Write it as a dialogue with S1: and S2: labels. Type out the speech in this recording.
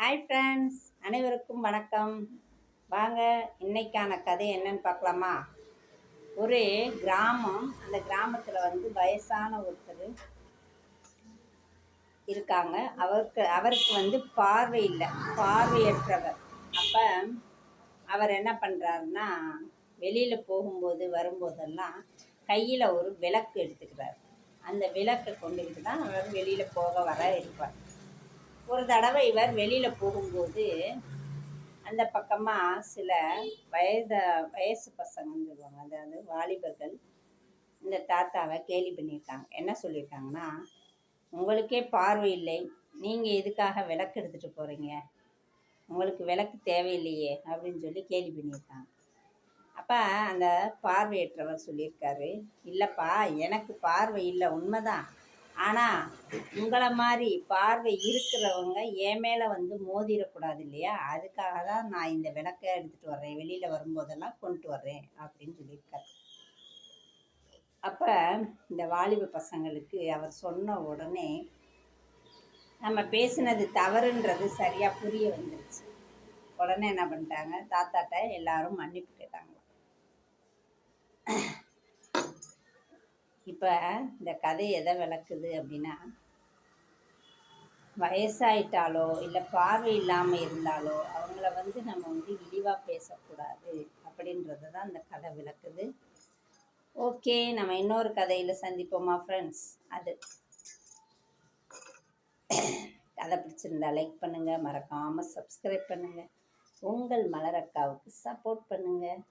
S1: Hi friends அனைவருக்கும் வணக்கம். வாங்க இன்னைக்கான கதை என்னன்னு பார்க்கலாமா? ஒரு கிராமம் அந்த கிராமத்தில் வந்து வயசான ஒருத்தர் இருக்காங்க. அவருக்கு அவருக்கு வந்து பார்வை இல்லை பார்வையற்றவர். அப்போ அவர் என்ன பண்ணுறாருன்னா வெளியில் போகும்போது வரும்போதெல்லாம் கையில் ஒரு விளக்கு எடுத்துக்கிறார். அந்த விளக்கை கொண்டுக்கிட்டு தான் அவர் வெளியில் போக வர இருப்பார். ஒரு தடவை இவர் வெளியில் போகும்போது அந்த பக்கமாக சில வயத வயசு பசங்கன்னு சொல்லுவாங்க. அதாவது வாலிபர்கள் இந்த தாத்தாவை கேலி பண்ணியிருக்காங்க. என்ன சொல்லியிருக்காங்கன்னா உங்களுக்கே பார்வை இல்லை. நீங்கள் எதுக்காக விளக்கு எடுத்துகிட்டு போகிறீங்க உங்களுக்கு விளக்கு தேவையில்லையே அப்படின்னு சொல்லி கேலி பண்ணியிருக்காங்க. அப்போ அந்த பார்வையற்றவர் சொல்லியிருக்காரு இல்லைப்பா எனக்கு பார்வை இல்லை. உண்மைதான். ஆனால் உங்களை மாதிரி பார்வை இருக்கிறவங்க என் மேலே வந்து மோதிடக்கூடாது இல்லையா? அதுக்காக தான் நான் இந்த விளக்கை எடுத்துகிட்டு வர்றேன். வெளியில் வரும்போதெல்லாம் கொண்டு வர்றேன் அப்படின்னு சொல்லியிருக்காரு. அப்போ இந்த வாலிப பசங்களுக்கு அவர் சொன்ன உடனே நம்ம பேசினது தவறுன்றது சரியாக புரிய வந்துருச்சு. உடனே என்ன பண்ணிட்டாங்க? தாத்தாட்ட எல்லாரும் மன்னிப்பு கேட்டாங்க. இப்போ இந்த கதை எதை விளக்குது அப்படின்னா வயசாயிட்டாலோ இல்லை பார்வை இல்லாமல் இருந்தாலோ அவங்கள வந்து நம்ம வந்து இழிவாக பேசக்கூடாது அப்படின்றத தான் இந்த கதை விளக்குது. ஓகே நம்ம இன்னொரு கதையில் சந்திப்போமா ஃப்ரெண்ட்ஸ் அது. கதை பிடிச்சிருந்தா லைக் பண்ணுங்கள் மறக்காமல் சப்ஸ்கிரைப் பண்ணுங்கள் உங்கள் மலரக்காவுக்கு சப்போர்ட் பண்ணுங்கள்